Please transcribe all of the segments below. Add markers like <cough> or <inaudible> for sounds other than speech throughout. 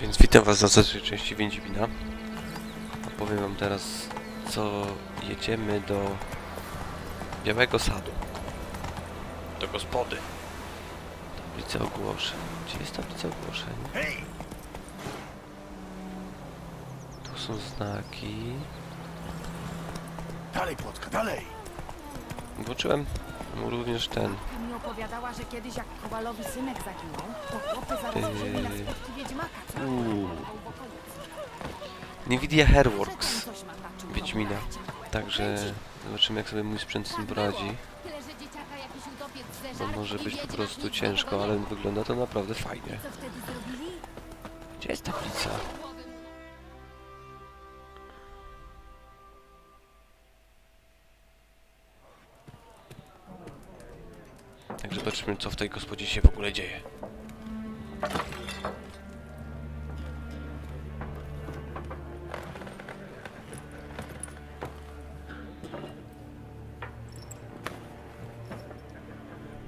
Więc witam was na zeszłej części Więźwina. Opowiem wam teraz, co jedziemy do Białego Sadu. Do gospody. Tablica ogłoszeń. Gdzie jest tablica ogłoszeń? Hej! Tu są znaki. Dalej, Płotka, dalej! Włączyłem mu również ten. Mi opowiadała, że kiedyś jak Kowalowi synek zaginął, to chłopy założyli na spotki Wiedźmaka, co Uuu. był w okolicy. Nvidia Hairworks Wiedźmina. Także zobaczymy jak sobie mój sprzęt z tym poradzi. Tyle, że dzieciaka jakiś utopiec Bo zeżarł może i być po prostu nic ciężko, ale wygląda to naprawdę fajnie. Co wtedy zrobili? Gdzie jest tablica? Tak zobaczymy co w tej gospodzie się w ogóle dzieje.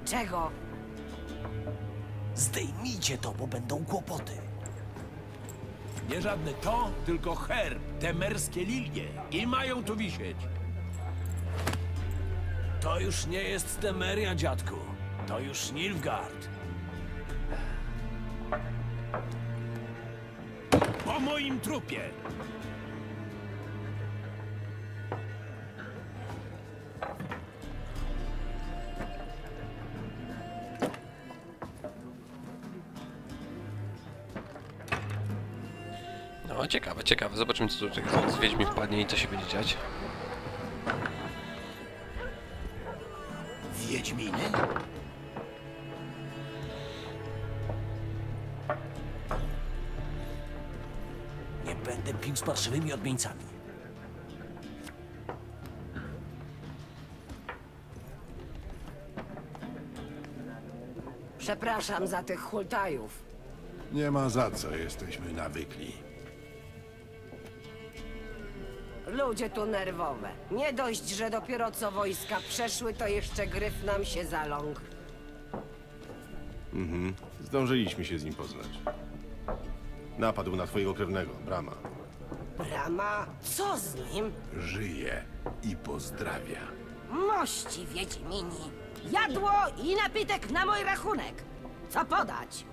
Czego? Zdejmijcie to, bo będą kłopoty. Nie żadne to, tylko herb, te merskie lilie. I mają tu wisieć. To już nie jest Temeria, dziadku. To już Nilfgaard. Po moim trupie! No ciekawe, ciekawe. Zobaczymy co tutaj zaraz Wiedźmin wpadnie i co się będzie dziać. Wiedźminy? Parszywymi odmieńcami. Przepraszam za tych hultajów. Nie ma za co, jesteśmy nawykli. Ludzie tu nerwowe. Nie dość, że dopiero co wojska przeszły, to jeszcze gryf nam się zaląkł. Zdążyliśmy się z nim poznać. Napadł na twojego krewnego, Brama. Brama, co z nim? Żyje i pozdrawia. Mości Wiedźmini. Jadło i napitek na mój rachunek. Co podać?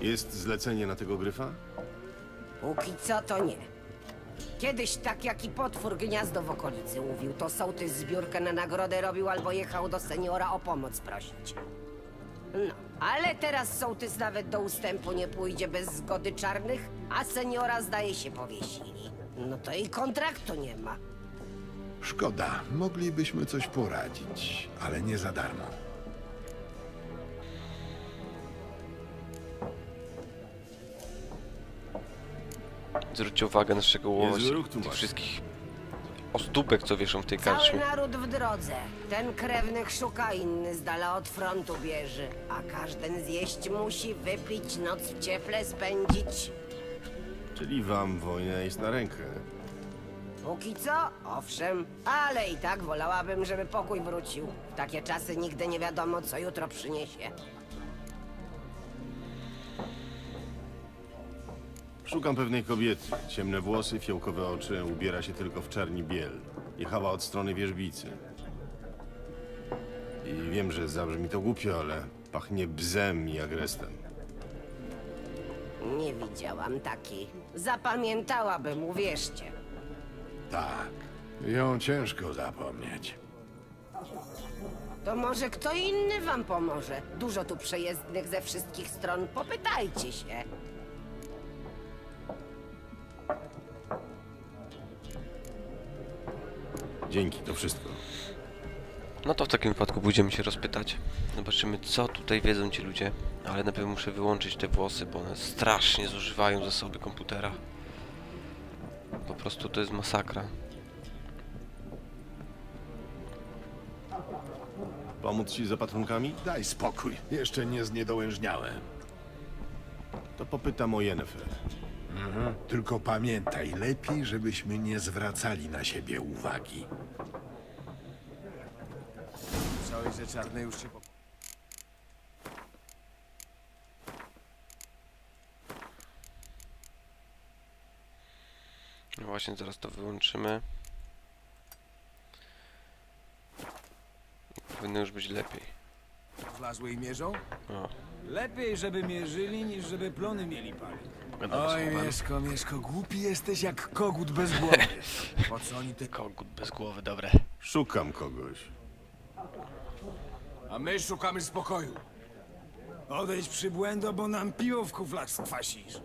Jest zlecenie na tego gryfa? Póki co to nie. Kiedyś tak jak i potwór gniazdo w okolicy mówił, to sołtys zbiórkę na nagrodę robił albo jechał do seniora o pomoc prosić. No, ale teraz sołtys nawet do ustępu nie pójdzie bez zgody czarnych, a seniora zdaje się powiesili. No to i kontraktu nie ma. Szkoda, moglibyśmy coś poradzić, ale nie za darmo. Zwróćcie uwagę na szczegółowość Niezły ruch tu tych masz. wszystkich ozdóbek, co wieszą w tej Cały karczmie. naród w drodze. Ten krewnych szuka, inny z dala od frontu bierze. A każdy zjeść musi, wypić, noc w cieple spędzić. Czyli wam wojna jest na rękę. Póki co, owszem, ale i tak wolałabym, żeby pokój wrócił. W takie czasy nigdy nie wiadomo, co jutro przyniesie. Szukam pewnej kobiety. Ciemne włosy, fiołkowe oczy, ubiera się tylko w czarni biel. Jechała od strony wierzbicy. I wiem, że zabrzmi to głupio, ale pachnie bzem i agrestem. Nie widziałam takiej. Zapamiętałabym, uwierzcie. Tak, ją ciężko zapomnieć. To może kto inny wam pomoże? Dużo tu przejezdnych ze wszystkich stron. Popytajcie się. Dzięki, to wszystko. No to w takim wypadku pójdziemy się rozpytać. Zobaczymy co tutaj wiedzą ci ludzie. Ale najpierw muszę wyłączyć te włosy, bo one strasznie zużywają zasoby komputera. Po prostu to jest masakra. Pomóc ci z opatrunkami? Daj spokój, jeszcze nie zniedołężniałem. To popytam o Yennefer. Tylko pamiętaj, lepiej, żebyśmy nie zwracali na siebie uwagi. Słyszałeś, że czarny już się po... No właśnie, zaraz to wyłączymy. Powinno już być lepiej. Wlazły i mierzą? O, Lepiej, żeby mierzyli, niż żeby plony mieli palić. Pogadamy Oj, słowami. Mieszko, Mieszko, głupi jesteś jak kogut bez głowy. Po co oni te... Kogut bez głowy, dobre. Szukam kogoś. A my szukamy spokoju. Odejdź przybłędo, bo nam piwo w kuflach skwasisz.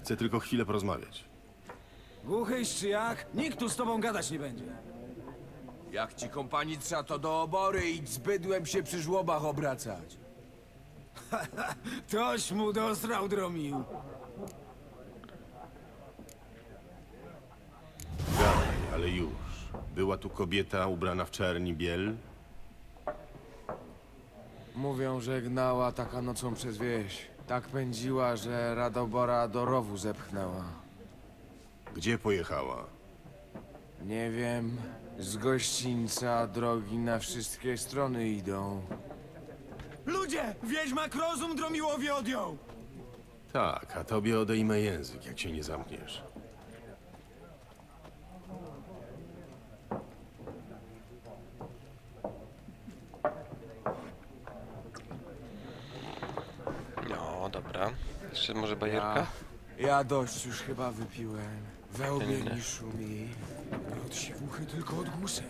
Chcę tylko chwilę porozmawiać. Głuchyś czy jak? Nikt tu z tobą gadać nie będzie. Jak ci kompanica, to do obory i z bydłem się przy żłobach obracać. <laughs> Toś mu dosrał dromił. Gadaj, ale już. Była tu kobieta ubrana w czerni biel? Mówią, że gnała taka nocą przez wieś. Tak pędziła, że Radobora do rowu zepchnęła. Gdzie pojechała? Nie wiem, z gościńca drogi na wszystkie strony idą. Ludzie! Wiedźmak rozum dromiłowi odjął! Tak, a tobie odejmę język, jak się nie zamkniesz. No, dobra. Jeszcze może bajerka? Ja, ja dość już chyba wypiłem. We łbie Tyle. mi szumi. Nie od siwuchy, tylko od guseł.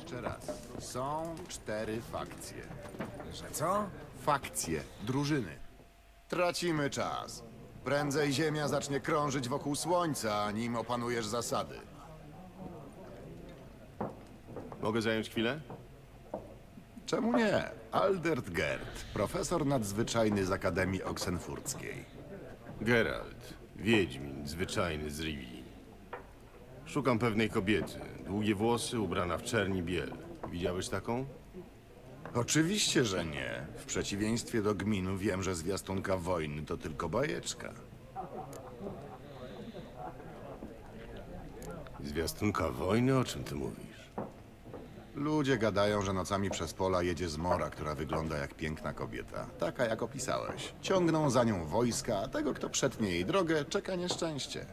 Jeszcze raz. Są cztery fakcje. Że co? Fakcje, drużyny. Tracimy czas. Prędzej Ziemia zacznie krążyć wokół Słońca, nim opanujesz zasady. Mogę zająć chwilę? Czemu nie? Aldert Gerd, profesor nadzwyczajny z Akademii Oksenfurckiej. Geralt, wiedźmin, zwyczajny z Rivii. Szukam pewnej kobiety. Długie włosy, ubrana w czerni biel. Widziałeś taką? Oczywiście, że nie. W przeciwieństwie do gminu wiem, że zwiastunka wojny to tylko bajeczka. Zwiastunka wojny? O czym ty mówisz? Ludzie gadają, że nocami przez pola jedzie zmora, która wygląda jak piękna kobieta. Taka, jak opisałeś. Ciągną za nią wojska, a tego, kto przetnie jej drogę, czeka nieszczęście.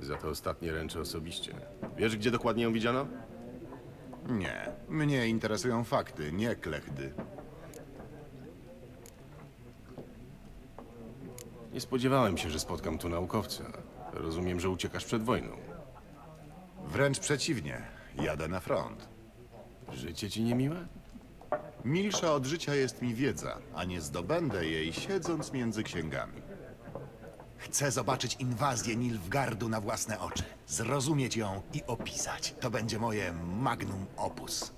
Za to ostatnie ręczę osobiście. Wiesz, gdzie dokładnie ją widziano? Nie. Mnie interesują fakty, nie klechdy. Nie spodziewałem się, że spotkam tu naukowca. Rozumiem, że uciekasz przed wojną. Wręcz przeciwnie. Jadę na front. Życie ci niemiłe? Milsza od życia jest mi wiedza, a nie zdobędę jej siedząc między księgami. Chcę zobaczyć inwazję Nilfgardu na własne oczy, zrozumieć ją i opisać. To będzie moje magnum opus.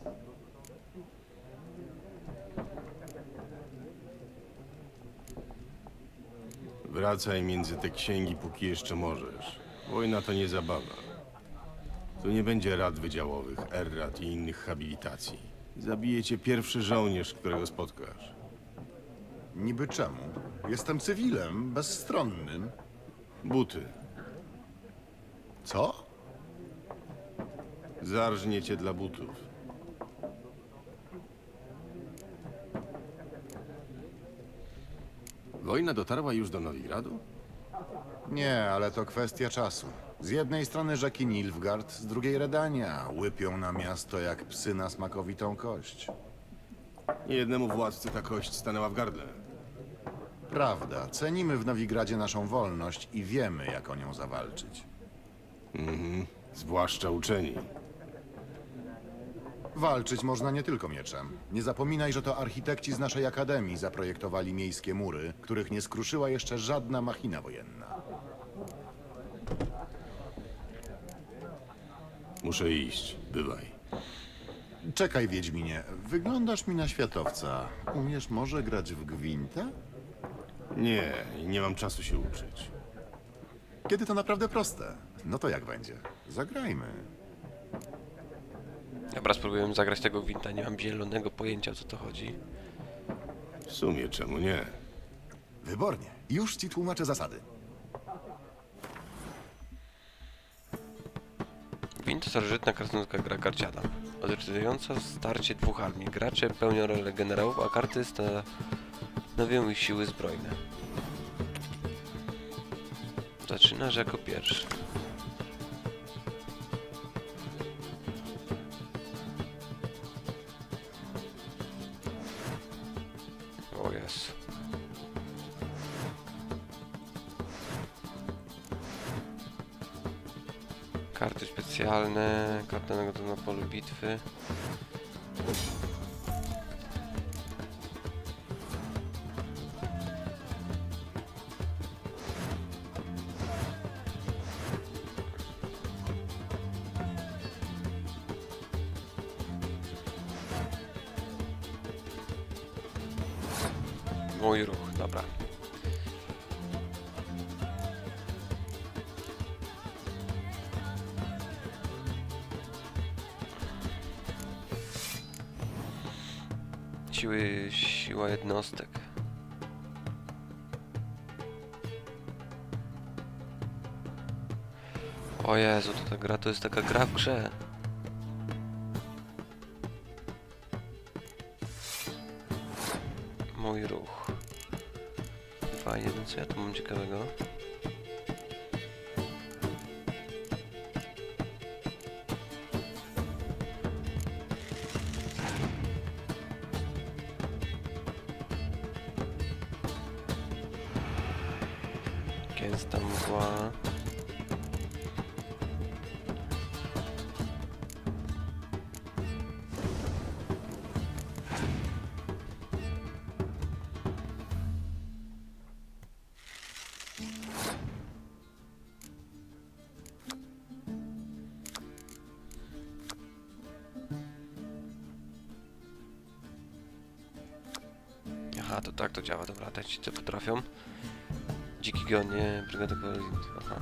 Wracaj między te księgi, póki jeszcze możesz. Wojna to nie zabawa. Tu nie będzie rad wydziałowych, errat i innych habilitacji. Zabije cię pierwszy żołnierz, którego spotkasz. Niby czemu? Jestem cywilem, bezstronnym. Buty. Co? Zarżnie cię dla butów. Wojna dotarła już do Nowigradu? Nie, ale to kwestia czasu. Z jednej strony rzeki Nilfgaard, z drugiej Redania. Łypią na miasto jak psy na smakowitą kość. Niejednemu władcy ta kość stanęła w gardle. Prawda, cenimy w Nowigradzie naszą wolność i wiemy, jak o nią zawalczyć. Zwłaszcza uczeni. Walczyć można nie tylko mieczem. Nie zapominaj, że to architekci z naszej akademii zaprojektowali miejskie mury, których nie skruszyła jeszcze żadna machina wojenna. Muszę iść. Bywaj. Czekaj, Wiedźminie, wyglądasz mi na światowca. Umiesz może grać w gwintę? Nie, nie mam czasu się uczyć. Kiedy to naprawdę proste. No to jak będzie? Zagrajmy. Dobra, spróbujemy zagrać tego gwinta, nie mam zielonego pojęcia o co to chodzi. W sumie czemu nie? Wybornie. Już ci tłumaczę zasady. Gwint to starożytna krasnoludzka gra karciana, odzwierciedlająca starcie dwóch armii. Gracze pełnią rolę generałów, a karty stanowią ich siły zbrojne. Zaczynasz jako pierwszy. O jest. Karty specjalne, karta na polu bitwy. Mój ruch, dobra. Siły, siła jednostek. O Jezu, to ta gra to jest taka gra w grze. Fajnie, więc ja tu mam ciekawego? Aha, to tak to działa, dobra, te ci co potrafią. Dziki gonie, brygada kawalerii, aha.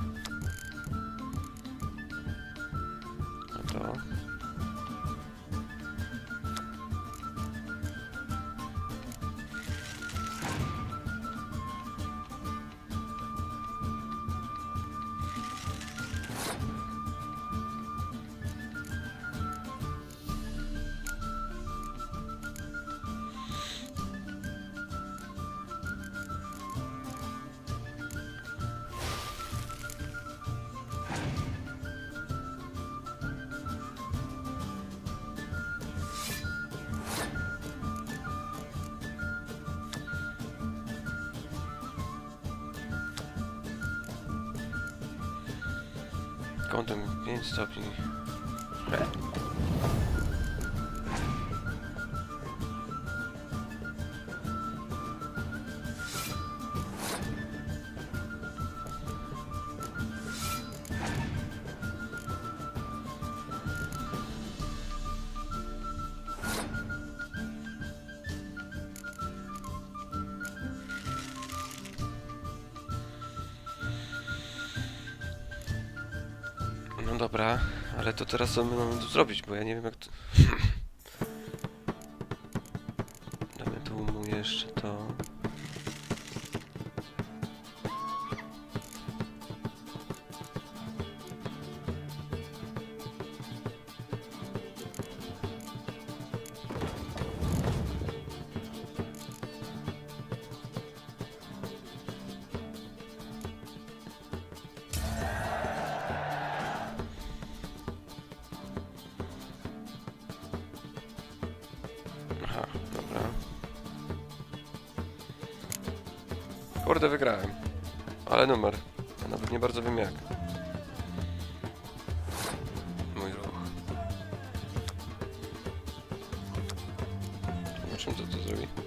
Kątem 5 stopni. Dobra, ale to teraz co my mamy tu zrobić, bo ja nie wiem jak to... Damy tu mu jeszcze to... Zobaczymy co to zrobi.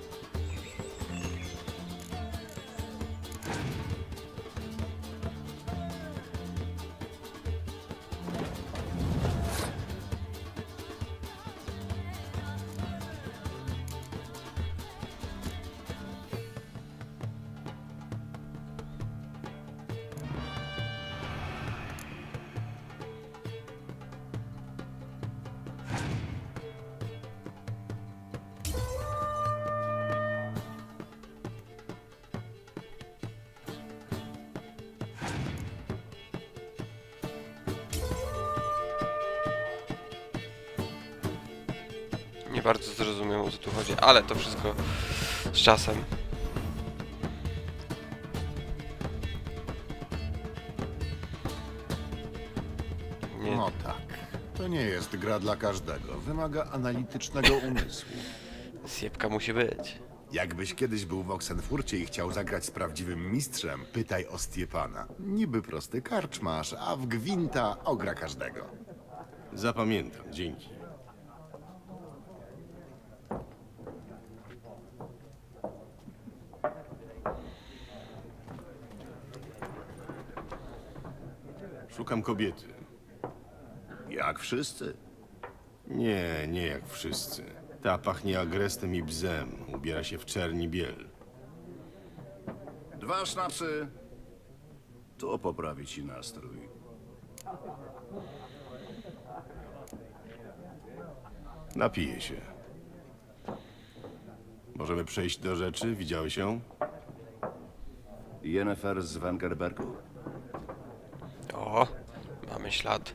Tu chodzi, ale to wszystko z czasem. Nie, No tak. To nie jest gra dla każdego. Wymaga analitycznego umysłu. Siepka musi być. Jakbyś kiedyś był w Oxenfurcie i chciał zagrać z prawdziwym mistrzem, pytaj o Stiepana. Niby prosty karczmasz, a w gwinta ogra każdego. Zapamiętam, dzięki. Szukam kobiety. Jak wszyscy. Nie, nie jak wszyscy. Ta pachnie agrestem i bzem. Ubiera się w czerni biel. Dwa sznapsy. To poprawi ci nastrój. Napiję się. Możemy przejść do rzeczy? Widziałeś ją? Jennifer z Wengerbergu? O, mamy ślad.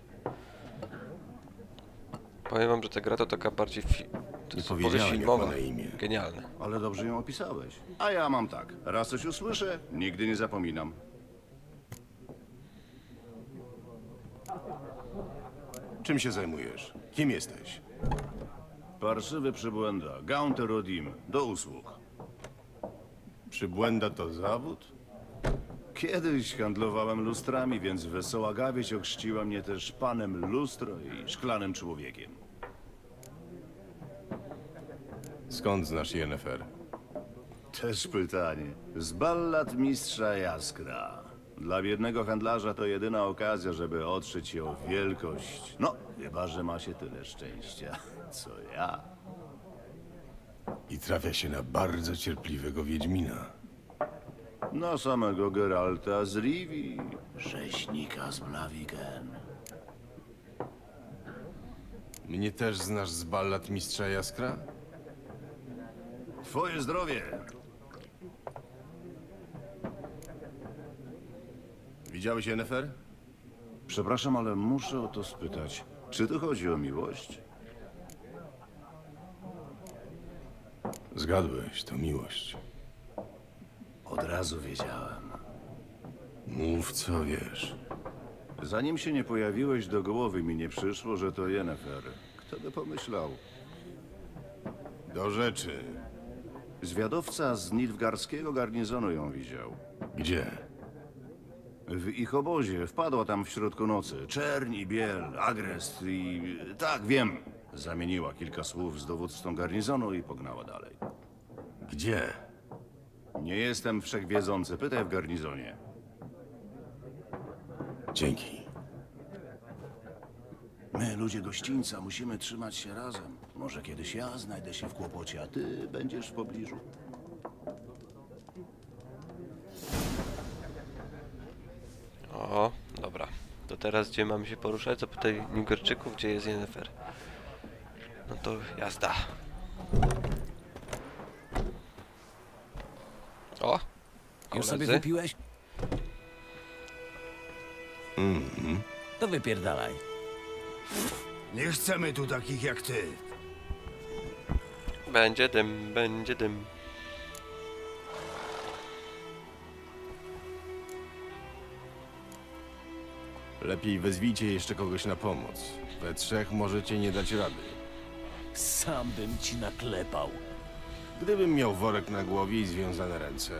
Powiem wam, że ta gra to taka bardziej fi... to jest powiedziałem, opowieść jak filmowa. ma na imię. Genialne. Ale dobrze ją opisałeś. A ja mam tak. Raz coś usłyszę, nigdy nie zapominam. Czym się zajmujesz? Kim jesteś? Parszywy przybłęda. Gaunter Rodim. Do usług. Przybłęda to zawód? Kiedyś handlowałem lustrami, więc wesoła gawieć ochrzciła mnie też panem lustro i szklanym człowiekiem. Skąd znasz Jennifer? Też pytanie. Z ballad mistrza Jaskra. Dla biednego handlarza to jedyna okazja, żeby otrzeć się o wielkość. No, chyba, że ma się tyle szczęścia, <laughs> co ja. I trafia się na bardzo cierpliwego Wiedźmina. Na samego Geralta z Rivi, rzeźnika z Blaviken. Mnie też znasz z ballad Mistrza Jaskra? Twoje zdrowie! Widziałeś Jennifer? Przepraszam, ale muszę o to spytać. Czy tu chodzi o miłość? Zgadłeś, to miłość. Od razu wiedziałem. Mów co wiesz. Zanim się nie pojawiłeś do głowy, mi nie przyszło, że to Jennifer. Kto by pomyślał? Do rzeczy. Zwiadowca z Nilfgarskiego garnizonu ją widział. Gdzie? W ich obozie wpadła tam w środku nocy. Czerń i biel, agrest i... Tak, wiem. Zamieniła kilka słów z dowódcą garnizonu i pognała dalej. Gdzie? Nie jestem wszechwiedzący, pytaj w garnizonie. Dzięki. My, ludzie gościńca, musimy trzymać się razem. Może kiedyś ja znajdę się w kłopocie, a ty będziesz w pobliżu. O, dobra. To teraz gdzie mamy się poruszać? Zapytaj Nigerczyków, gdzie jest Jennifer. No to jazda. O! Już sobie koledzy. wypiłeś? Mhm. To wypierdalaj. Nie chcemy tu takich jak ty. Będzie dym, będzie dym. Lepiej wezwijcie jeszcze kogoś na pomoc. We trzech możecie nie dać rady. Sam bym ci naklepał. Gdybym miał worek na głowie i związane ręce,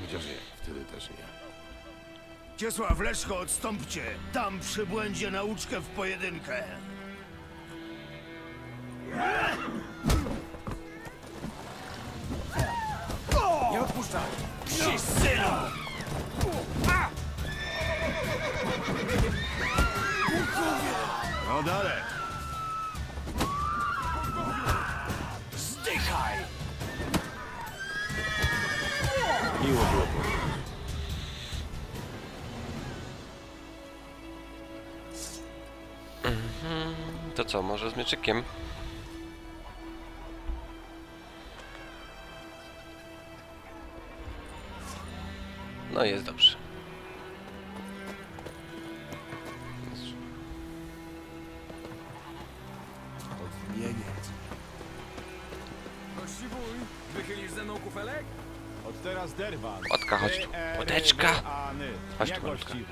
chociaż nie, wtedy też nie. Ciesław Leszko, odstąpcie. Dam przybłędzie nauczkę w pojedynkę. Nie odpuszczaj! Psi synu! No dalej! Miło było poznać. To co, może z mieczykiem? No jest dobrze. Łodeczka! Chodź tu, gości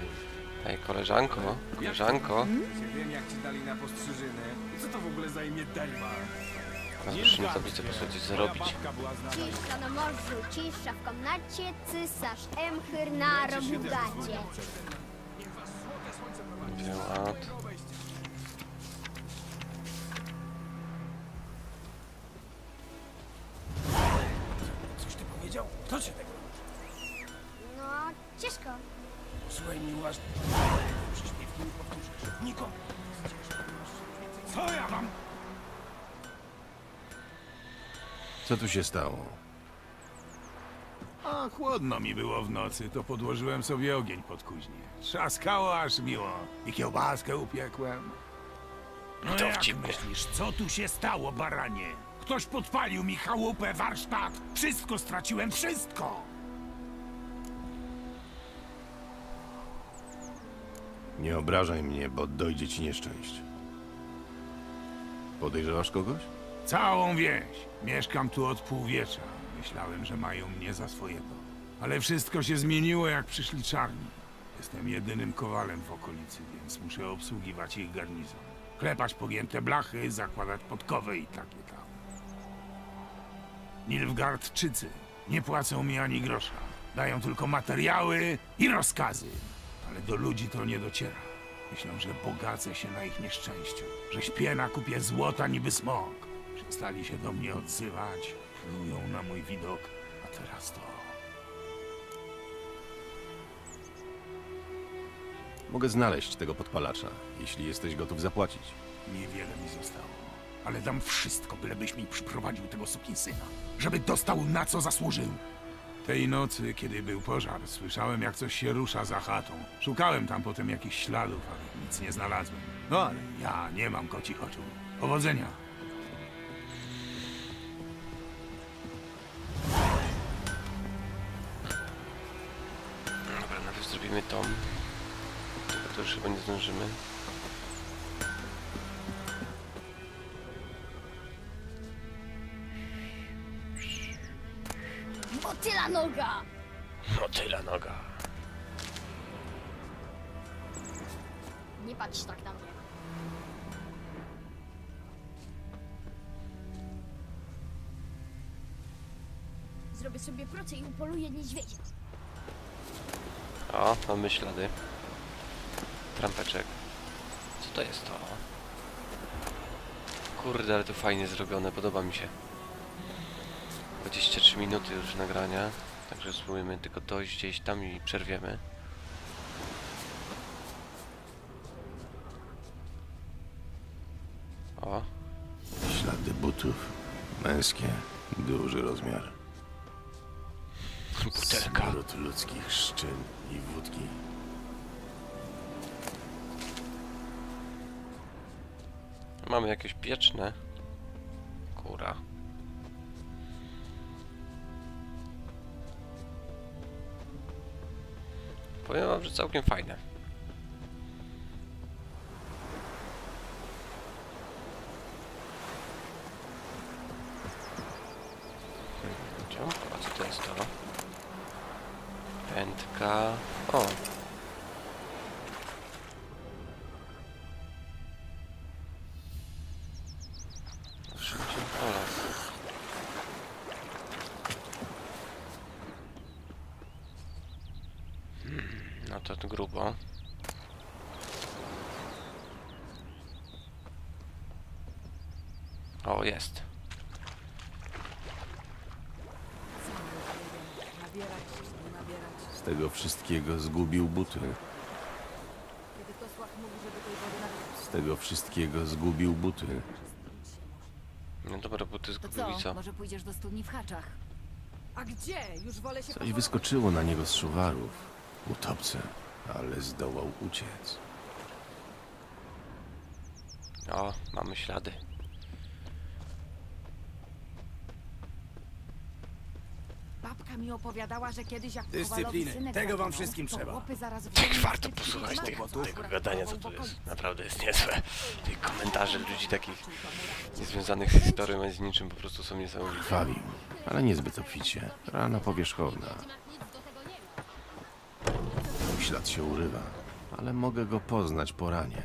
Ej, koleżanko, koleżanko. Ja wiem jak ci dali na postrzyżyny. Co to w ogóle za imię derwa? Zobaczymy, co byście po coś zarobić. Cisza na morzu, cisza w komnacie, cysarz Emchyr na robugacie. Wiałat. Coś tu się stało? A chłodno mi było w nocy, to podłożyłem sobie ogień pod kuźnię. Trzaskało aż miło. I kiełbaskę upiekłem. No To jak wcipnie. myślisz, co tu się stało, baranie? Ktoś podpalił mi chałupę, warsztat. Wszystko straciłem, wszystko! Nie obrażaj mnie, bo dojdzie ci nieszczęście. Podejrzewasz kogoś? Całą wieś. Mieszkam tu od półwiecza. Myślałem, że mają mnie za swojego. Ale wszystko się zmieniło, jak przyszli czarni. Jestem jedynym kowalem w okolicy, więc muszę obsługiwać ich garnizon. Klepać pogięte blachy, zakładać podkowy i takie tam. Nilfgaardczycy nie płacą mi ani grosza. Dają tylko materiały i rozkazy. Ale do ludzi to nie dociera. Myślą, że bogacę się na ich nieszczęściu. Że śpię na kupie złota niby smok. Przestali się do mnie odzywać. Plują na mój widok. A teraz to... Mogę znaleźć tego podpalacza, jeśli jesteś gotów zapłacić. Niewiele mi zostało. Ale dam wszystko, bylebyś mi przyprowadził tego sukinsyna. Żeby dostał na co zasłużył. Tej nocy, kiedy był pożar, słyszałem jak coś się rusza za chatą. Szukałem tam potem jakichś śladów, ale nic nie znalazłem. No ale ja nie mam kocich oczu. Powodzenia. Zrobimy tą. Tylko to już chyba nie zdążymy. Motyla noga! Motyla noga. Nie patrz tak na mnie. Zrobię sobie pracę i upoluję niedźwiedzia. O, mamy ślady. Trampeczek. Co to jest to? Kurde, ale to fajnie zrobione, podoba mi się. 23 minuty już nagrania, także spróbujemy tylko dojść gdzieś tam i przerwiemy. O, Ślady butów. Męskie. Duży rozmiar. Ludzkich szczyn i wódki. Mamy jakieś pieczne. Kura. Powiem wam, że całkiem fajne. Buty. Z tego wszystkiego zgubił buty. No dobra, bo ty To zgubił i co? co? Może pójdziesz do studni w haczach? A gdzie? Już wolę się Coś pochować. wyskoczyło na niego z szuwarów. Utopce, ale zdołał uciec. O, mamy ślady. Mi opowiadała, że kiedyś jak Dyscypliny. Kowalowi synek Tego wam zaginął, wszystkim to trzeba. chłopy zaraz wzięli Warto posłuchać tych, tego gadania, co tu jest. Naprawdę jest niezłe. Tych komentarzy ludzi takich niezwiązanych z historią ani z niczym po prostu są niesamowite. Krwawił, ale niezbyt obficie. Rana powierzchowna. Ślad się urywa, ale mogę go poznać po ranie.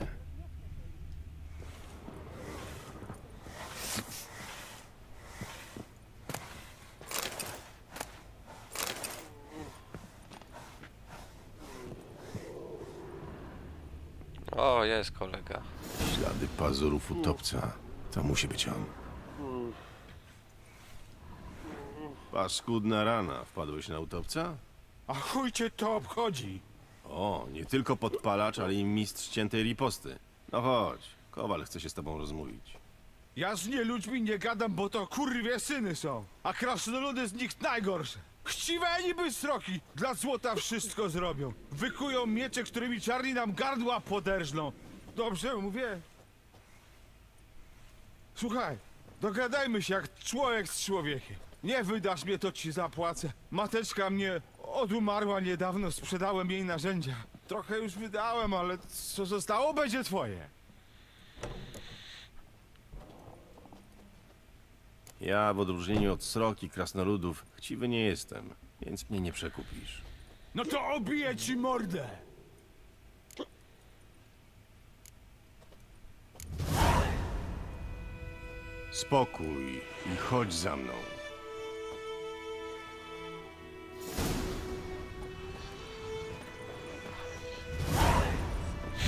O, jest kolega. Ślady pazurów utopca. To musi być on. Paskudna rana. Wpadłeś na utopca? A chuj cię to obchodzi? O, nie tylko podpalacz, ale i mistrz ciętej riposty. No chodź, Kowal chce się z tobą rozmówić. Ja z nie ludźmi nie gadam, bo to kurwie syny są. A krasnoludy z nich najgorsze. Chciwe niby sroki, dla złota wszystko zrobią. Wykują miecze, którymi czarni nam gardła poderżną. Dobrze mówię? Słuchaj, dogadajmy się jak człowiek z człowiekiem. Nie wydasz mnie, to ci zapłacę. Mateczka mnie odumarła niedawno, sprzedałem jej narzędzia. Trochę już wydałem, ale co zostało, będzie twoje. Ja, w odróżnieniu od sroki krasnoludów, chciwy nie jestem, więc mnie nie przekupisz. No to obiję ci mordę! Spokój i chodź za mną.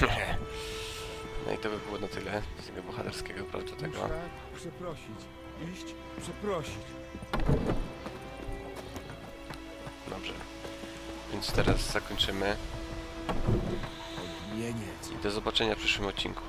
<laughs> No i to by było na tyle z tego bohaterskiego prawda tego. Muszę przeprosić. Iść, przeprosić. Dobrze. Więc teraz zakończymy Odmieniec. i do zobaczenia w przyszłym odcinku.